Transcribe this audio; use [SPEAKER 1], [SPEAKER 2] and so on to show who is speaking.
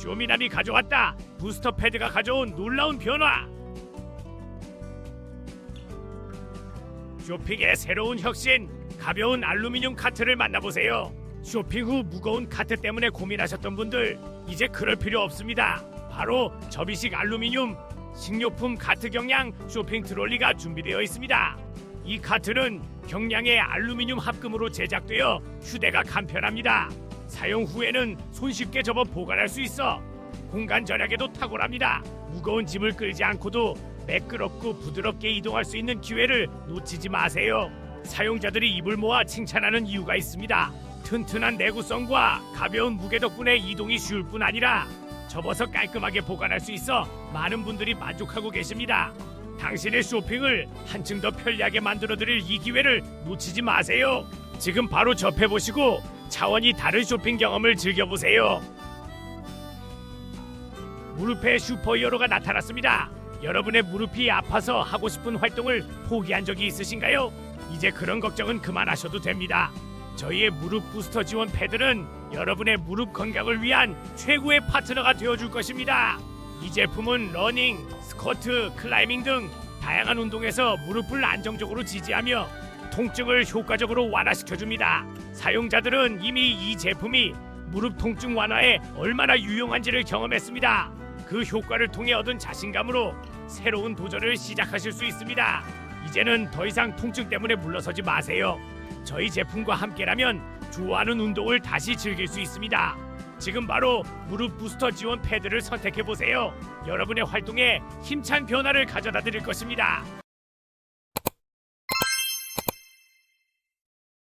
[SPEAKER 1] 쇼미남이 가져왔다. 부스터 패드가 가져온 놀라운 변화. 쇼핑의 새로운 혁신, 가벼운 알루미늄 카트를 만나보세요. 쇼핑 후 무거운 카트 때문에 고민하셨던 분들 이제 그럴 필요 없습니다. 바로 접이식 알루미늄 식료품 카트 경량 쇼핑 트롤리가 준비되어 있습니다. 이 카트는 경량의 알루미늄 합금으로 제작되어 휴대가 간편합니다. 사용 후에는 손쉽게 접어 보관할 수 있어 공간 절약에도 탁월합니다. 무거운 짐을 끌지 않고도 매끄럽고 부드럽게 이동할 수 있는 기회를 놓치지 마세요. 사용자들이 입을 모아 칭찬하는 이유가 있습니다. 튼튼한 내구성과 가벼운 무게 덕분에 이동이 쉬울 뿐 아니라 접어서 깔끔하게 보관할 수 있어 많은 분들이 만족하고 계십니다. 당신의 쇼핑을 한층 더 편리하게 만들어 드릴 이 기회를 놓치지 마세요. 지금 바로 접해 보시고 차원이 다른 쇼핑 경험을 즐겨보세요. 무릎에 슈퍼히어로가 나타났습니다. 여러분의 무릎이 아파서 하고 싶은 활동을 포기한 적이 있으신가요? 이제 그런 걱정은 그만하셔도 됩니다. 저희의 무릎 부스터 지원 패드는 여러분의 무릎 건강을 위한 최고의 파트너가 되어줄 것입니다. 이 제품은 러닝, 스쿼트, 클라이밍 등 다양한 운동에서 무릎을 안정적으로 지지하며 통증을 효과적으로 완화시켜줍니다. 사용자들은 이미 이 제품이 무릎 통증 완화에 얼마나 유용한지를 경험했습니다. 그 효과를 통해 얻은 자신감으로 새로운 도전을 시작하실 수 있습니다. 이제는 더 이상 통증 때문에 물러서지 마세요. 저희 제품과 함께라면 좋아하는 운동을 다시 즐길 수 있습니다. 지금 바로 무릎 부스터 지원 패드를 선택해 보세요. 여러분의 활동에 힘찬 변화를 가져다 드릴 것입니다.